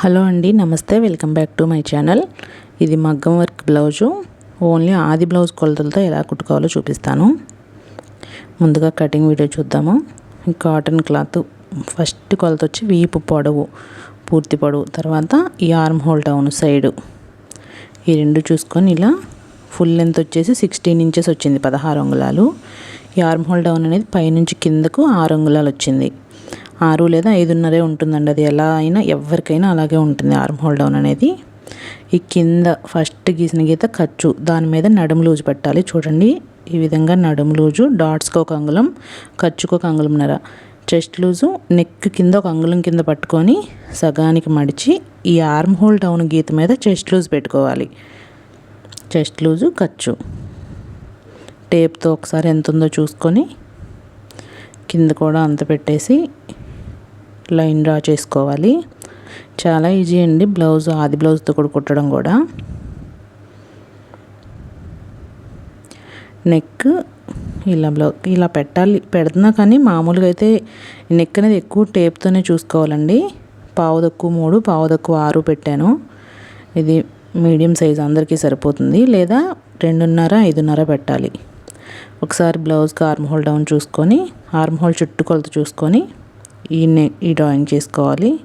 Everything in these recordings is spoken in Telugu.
హలో అండి నమస్తే welcome back to my channel. ఇది మగ్గం వర్క్ బ్లౌజు. ఓన్లీ ఆది బ్లౌజ్ కొలతలతో ఎలా కుట్టుకోవాలో చూపిస్తాను. ముందుగా కటింగ్ వీడియో చూద్దాము. కాటన్ క్లాత్ ఫస్ట్ కొలత వచ్చి వీపు పొడవు పూర్తి పొడవు తర్వాత ఈ ఆర్మ్ హోల్ డౌన్ సైడు. ఈ రెండు చూసుకొని ఇలా ఫుల్ లెంత్ వచ్చేసి సిక్స్టీన్ ఇంచెస్ వచ్చింది పదహారు అంగుళాలు. ఈ ఆర్మ్ హోల్ డౌన్ అనేది పైనుంచి కిందకు ఆరు అంగుళాలు వచ్చింది. ఆరు లేదా ఐదున్నరే ఉంటుందండి. అది ఎలా అయినా ఎవరికైనా అలాగే ఉంటుంది. ఆర్మ్ హోల్ డౌన్ అనేది. ఈ కింద ఫస్ట్ గీసిన గీత ఖర్చు. దాని మీద నడుము లూజు పెట్టాలి. చూడండి. ఈ విధంగా నడుము లూజు డాట్స్కి ఒక అంగుళం ఖర్చుకు ఒక అంగుళంన్నర. చెస్ట్ లూజు నెక్ కింద ఒక అంగుళం కింద పట్టుకొని సగానికి మడిచి ఈ ఆర్మ్ హోల్ డౌన్ గీత మీద చెస్ట్ లూజ్ పెట్టుకోవాలి. చెస్ట్ లూజు ఖర్చు. టేప్తో ఒకసారి ఎంత ఉందో చూసుకొని కింద కూడా అంత పెట్టేసి లైన్ డ్రా చేసుకోవాలి. చాలా ఈజీ అండి. బ్లౌజ్ ఆది బ్లౌజ్తో కూడా కుట్టడం కూడా. నెక్ ఇలా బ్లౌ ఇలా పెట్టాలి. పెడుతున్నా కానీ మామూలుగా అయితే నెక్ అనేది ఎక్కువ టేప్తోనే చూసుకోవాలండి. పావు తక్కువ మూడు పావు తక్కువ ఆరు పెట్టాను. ఇది మీడియం సైజ్ అందరికీ సరిపోతుంది. లేదా రెండున్నర ఐదున్నర పెట్టాలి. ఒకసారి బ్లౌజ్కి ఆర్మ్ హోల్ డౌన్ చూసుకొని ఆర్మ్ హోల్ చుట్టుకొలత చూసుకొని ఈ నెక్ ఈ డ్రాయింగ్ చేసుకోవాలి.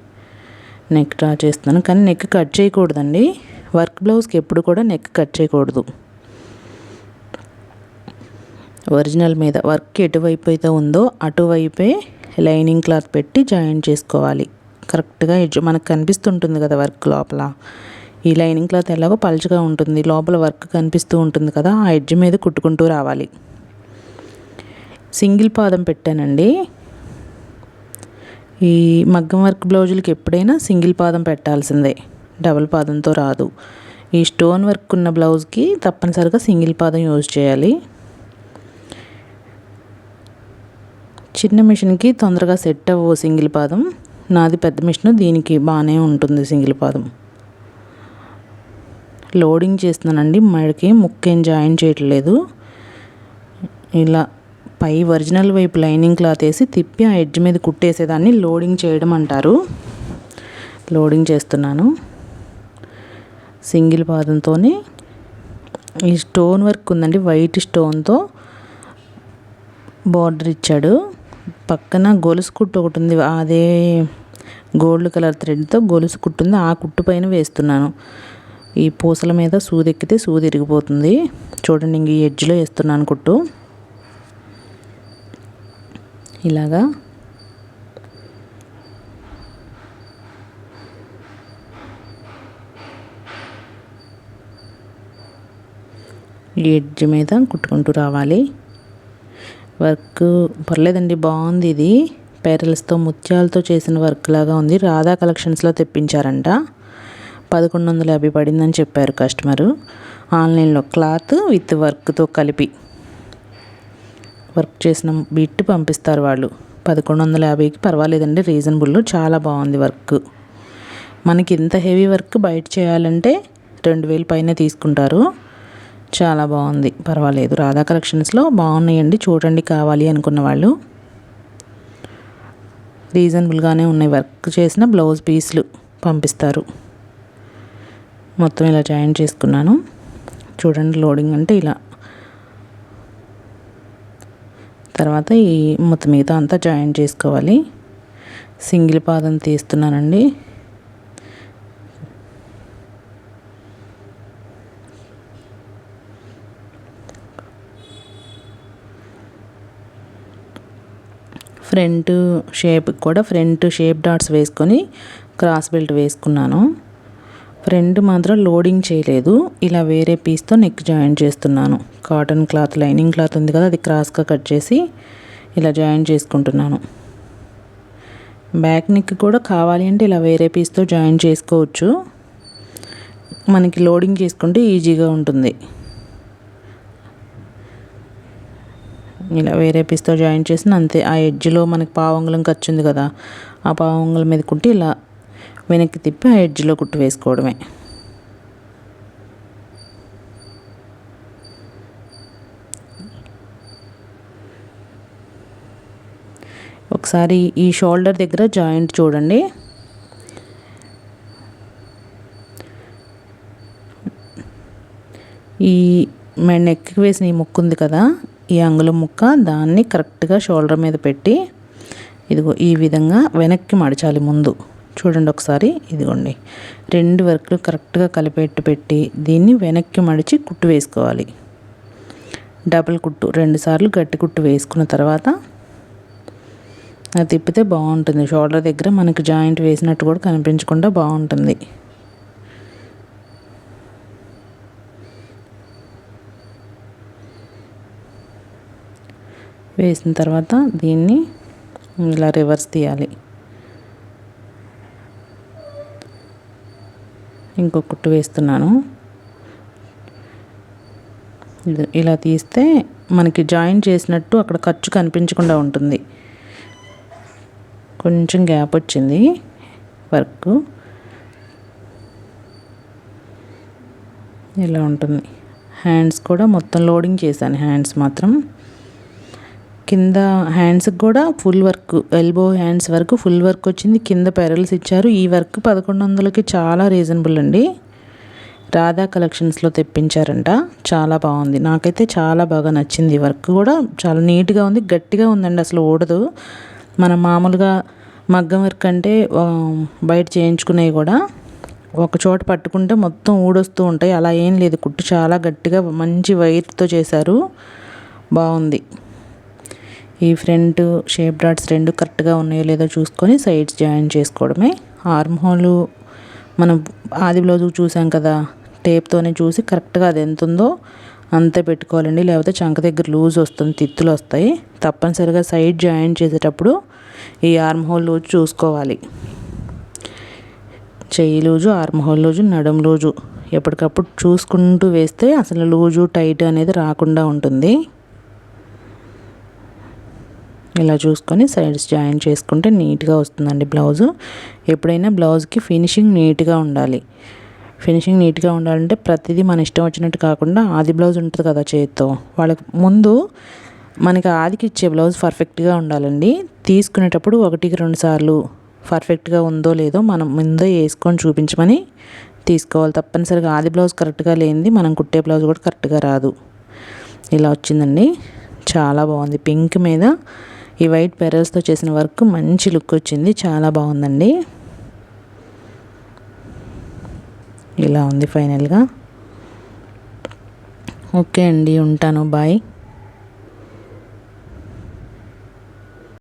నెక్ డ్రా చేస్తున్నాను. కానీ నెక్ కట్ చేయకూడదండి. వర్క్ బ్లౌజ్కి ఎప్పుడు కూడా నెక్ కట్ చేయకూడదు. ఒరిజినల్ మీద వర్క్ ఎటువైపు అయితే ఉందో అటువైపే లైనింగ్ క్లాత్ పెట్టి జాయిన్ చేసుకోవాలి. కరెక్ట్గా ఎడ్జ్ మనకు కనిపిస్తుంటుంది కదా వర్క్ లోపల. ఈ లైనింగ్ క్లాత్ ఎలాగో పలుచగా ఉంటుంది. లోపల వర్క్ కనిపిస్తూ ఉంటుంది కదా ఆ ఎడ్జ్ మీద కుట్టుకుంటూ రావాలి. సింగిల్ పాదం పెట్టానండి. ఈ మగ్గం వర్క్ బ్లౌజులకి ఎప్పుడైనా సింగిల్ పాదం పెట్టాల్సిందే డబుల్ పాదంతో రాదు. ఈ స్టోన్ వర్క్ ఉన్న బ్లౌజ్కి తప్పనిసరిగా సింగిల్ పాదం యూజ్ చేయాలి. చిన్న మిషన్కి తొందరగా సెట్ అవ్వవు సింగిల్ పాదం. నాది పెద్ద మిషన్ దీనికి బాగానే ఉంటుంది సింగిల్ పాదం. లోడింగ్ చేస్తున్నానండి మడికి ముక్కేం జాయిన్ చేయట్లేదు. ఇలా పై ఒరిజినల్ వైపు లైనింగ్ క్లాత్ వేసి తిప్పి ఆ ఎడ్జ్ మీద కుట్టేసేదాన్ని. లోడింగ్ చేయడం అంటారు. లోడింగ్ చేస్తున్నాను. సింగిల్ పాదంతో ఈ స్టోన్ వర్క్ ఉందండి. వైట్ స్టోన్తో బార్డర్ ఇచ్చాడు. పక్కన గొలుసు కుట్టు ఒకటి ఉంది. అదే గోల్డ్ కలర్ థ్రెడ్తో గొలుసు కుట్టుంది ఆ కుట్టు పైన వేస్తున్నాను. ఈ పూసల మీద సూది ఎక్కితే సూది ఇరిగిపోతుంది. చూడండి ఇంక ఈ ఎడ్జ్లో వేస్తున్నాను కుట్టు. ఇలాగా. ఎడ్జ్ మీద కుట్టుకుంటూ రావాలి. వర్క్ పర్లేదండి బాగుంది ఇది. పేరల్స్తో ముత్యాలతో చేసిన వర్క్ లాగా ఉంది. రాధా కలెక్షన్స్లో తెప్పించారంట. పదకొండు వందల యాభై పడిందని చెప్పారు కస్టమరు. ఆన్లైన్లో క్లాత్ విత్ వర్క్తో కలిపి. వర్క్ చేసిన బిట్ పంపిస్తారు వాళ్ళు. పదకొండు వందల యాభైకి పర్వాలేదండి రీజనబుల్ చాలా బాగుంది వర్క్. మనకి ఇంత హెవీ వర్క్ బయట చేయాలంటే రెండు వేలు పైన తీసుకుంటారు. చాలా బాగుంది. పర్వాలేదు. రాధా కలెక్షన్స్లో బాగున్నాయండి చూడండి కావాలి అనుకున్న వాళ్ళు. రీజనబుల్గానే ఉన్నాయి వర్క్ చేసిన బ్లౌజ్ పీస్లు పంపిస్తారు. మొత్తం ఇలా జాయిన్ చేసుకున్నాను. చూడండి లోడింగ్ అంటే ఇలా. తర్వాత ఈ మొత్తం మిగతా అంతా జాయిన్ చేసుకోవాలి. సింగిల్ పాదం తీస్తున్నానండి. ఫ్రంట్ షేప్ కూడా ఫ్రంట్ షేప్ డాట్స్ వేసుకొని క్రాస్ బెల్ట్ వేసుకున్నాను. ఫ్రంట్ మాత్రం లోడింగ్ చేయలేదు. ఇలా వేరే పీస్తో నెక్ జాయిన్ చేస్తున్నాను. కాటన్ క్లాత్ లైనింగ్ క్లాత్ ఉంది కదా అది క్రాస్గా కట్ చేసి ఇలా జాయిన్ చేసుకుంటున్నాను. బ్యాక్ నెక్ కూడా కావాలి అంటే ఇలా వేరే పీస్తో జాయిన్ చేసుకోవచ్చు. మనకి లోడింగ్ చేసుకుంటే ఈజీగా ఉంటుంది. ఇలా వేరే పీస్తో జాయిన్ చేసిన అంతే. ఆ ఎడ్జ్లో మనకి పావంగులం ఖర్చు ఉంది కదా ఆ పావంగుల మీద కుట్టి ఇలా వెనక్కి తిప్పి ఆ ఎడ్జ్లో కుట్టు వేసుకోవడమే. ఒకసారి ఈ షోల్డర్ దగ్గర జాయింట్ చూడండి. ఈ మేము నెక్కి వేసిన ఈ ముక్కు ఉంది కదా ఈ అంగుళం ముక్క దాన్ని కరెక్ట్గా షోల్డర్ మీద పెట్టి ఇదిగో ఈ విధంగా వెనక్కి మడచాలి ముందు. చూడండి ఒకసారి. ఇదిగోండి. రెండు వర్క్లు కరెక్ట్గా కలిపెట్టు పెట్టి దీన్ని వెనక్కి మడిచి కుట్టు వేసుకోవాలి. డబుల్ కుట్టు. రెండు సార్లు గట్టి కుట్టు వేసుకున్న తర్వాత అది తిప్పితే బాగుంటుంది. షోల్డర్ దగ్గర మనకు జాయింట్ వేసినట్టు కూడా కనిపించకుండా బాగుంటుంది. వేసిన తర్వాత దీన్ని ఇలా రివర్స్ తీయాలి. ఇంకో కుట్టు వేస్తున్నాను. ఇలా తీస్తే మనకి జాయిన్ చేసినట్టు అక్కడ ఖర్చు కనిపించకుండా ఉంటుంది. కొంచెం గ్యాప్ వచ్చింది వర్క్. ఇలా ఉంటుంది. హ్యాండ్స్ కూడా మొత్తం లోడింగ్ చేశాను హ్యాండ్స్ మాత్రం. కింద హ్యాండ్స్కి కూడా ఫుల్ వర్క్ ఎల్బో హ్యాండ్స్ వరకు ఫుల్ వర్క్ వచ్చింది. కింద పెరల్స్ ఇచ్చారు. ఈ వర్క్ పదకొండు వందలకి చాలా రీజనబుల్ అండి. రాధా కలెక్షన్స్లో తెప్పించారంట. చాలా బాగుంది. నాకైతే చాలా బాగా నచ్చింది ఈ వర్క్ కూడా. చాలా నీట్గా ఉంది. గట్టిగా ఉందండి. అసలు ఊడదు. మనం మామూలుగా మగ్గం వర్క్ అంటే బయట చేయించుకునేవి కూడా ఒక చోట పట్టుకుంటే మొత్తం ఊడొస్తూ ఉంటాయి. అలా ఏం లేదు. కుట్టు చాలా గట్టిగా మంచి వైర్తో చేశారు. బాగుంది. ఈ ఫ్రంట్ షేప్ డాట్స్ రెండు కరెక్ట్గా ఉన్నాయో లేదో చూసుకొని సైడ్స్ జాయిన్ చేసుకోవడమే. ఆర్మ్ హోలు మనం ఆది బ్లౌజ్ చూసాం కదా టేప్తోనే చూసి కరెక్ట్గా అది ఎంత ఉందో అంతే పెట్టుకోవాలండి. లేకపోతే చంక దగ్గర లూజ్ వస్తుంది తిత్తులు వస్తాయి. తప్పనిసరిగా సైడ్ జాయిన్ చేసేటప్పుడు ఈ ఆర్మ్ హోల్ లూజ్ చూసుకోవాలి. చెయ్యి లూజు ఆర్మ్ హోల్ లూజు నడుం లూజు. ఎప్పటికప్పుడు చూసుకుంటూ వేస్తే అసలు లూజు టైట్ అనేది రాకుండా ఉంటుంది. ఇలా చూసుకొని సైడ్స్ జాయిన్ చేసుకుంటే నీట్గా వస్తుందండి బ్లౌజు ఎప్పుడైనా బ్లౌజ్కి ఫినిషింగ్ నీట్గా ఉండాలి. ఫినిషింగ్ నీట్గా ఉండాలంటే ప్రతిదీ మన ఇష్టం వచ్చినట్టు కాకుండా ఆది బ్లౌజ్ ఉంటుంది కదా చేతితో. వాళ్ళకి ముందు మనకి ఆదికి ఇచ్చే బ్లౌజ్ పర్ఫెక్ట్గా ఉండాలండి. తీసుకునేటప్పుడు ఒకటికి రెండు సార్లు పర్ఫెక్ట్గా ఉందో లేదో మనం ముందే వేసుకొని చూపించమని తీసుకోవాలి. తప్పనిసరిగా ఆది బ్లౌజ్ కరెక్ట్గా లేనిది మనం కుట్టే బ్లౌజ్ కూడా కరెక్ట్గా రాదు. ఇలా వచ్చిందండి. చాలా బాగుంది. పింక్ మీద ఈ వైట్ పెరల్స్తో చేసిన వర్క్ మంచి లుక్ వచ్చింది. చాలా బాగుందండి. ఇలా ఉంది ఫైనల్గా. ఓకే అండి ఉంటాను. బాయ్.